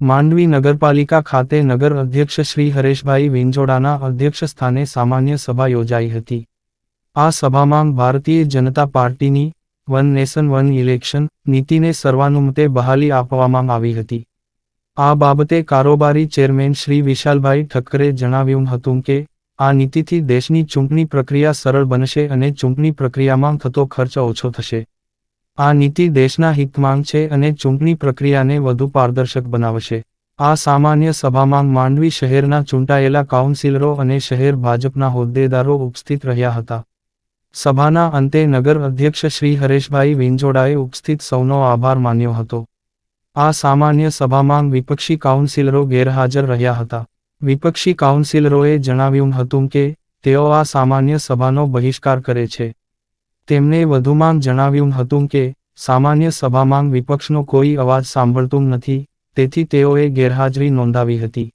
માંડવી નગરપાલિકા ખાતે નગર અધ્યક્ષ શ્રી હરેશભાઈ વિંજોડાના અધ્યક્ષ સ્થાને સામાન્ય સભા યોજાઈ હતી. આ સભામાં ભારતીય જનતા પાર્ટીની વન નેશન વન ઇલેક્શન નીતિને સર્વાનુમતે બહાલી આપવામાં આવી હતી. આ બાબતે કારોબારી ચેરમેન શ્રી વિશાલભાઈ ઠક્કરે જણાવ્યું હતું કે, આ નીતિથી દેશની ચૂંટણી પ્રક્રિયા સરળ બનશે અને ચૂંટણી પ્રક્રિયામાં થતો ખર્ચ ઓછો થશે. આ નીતિ દેશના હિતમાંગ છે અને ચૂંટણી પ્રક્રિયાને વધુ પારદર્શક બનાવશે. આ સામાન્ય સભામાં માંડવી શહેરના ચૂંટાયેલા કાઉન્સિલરો અને શહેર ભાજપના હોદ્દેદારો ઉપસ્થિત રહ્યા હતા. સભાના અંતે નગર અધ્યક્ષ શ્રી હરેશભાઈ વિંજોડાએ ઉપસ્થિત સૌનો આભાર માન્યો હતો. આ સામાન્ય સભામાં વિપક્ષી કાઉન્સિલરો ગેરહાજર રહ્યા હતા. વિપક્ષી કાઉન્સિલરોએ જણાવ્યું હતું કે, તેઓ આ સામાન્ય સભાનો બહિષ્કાર કરે છે. તેમણે વધુમાં જણાવ્યું હતું કે, સામાન્ય સભામાં વિપક્ષનો કોઈ અવાજ સાંભળતું નથી, તેથી તેઓએ ગેરહાજરી નોંધાવી હતી.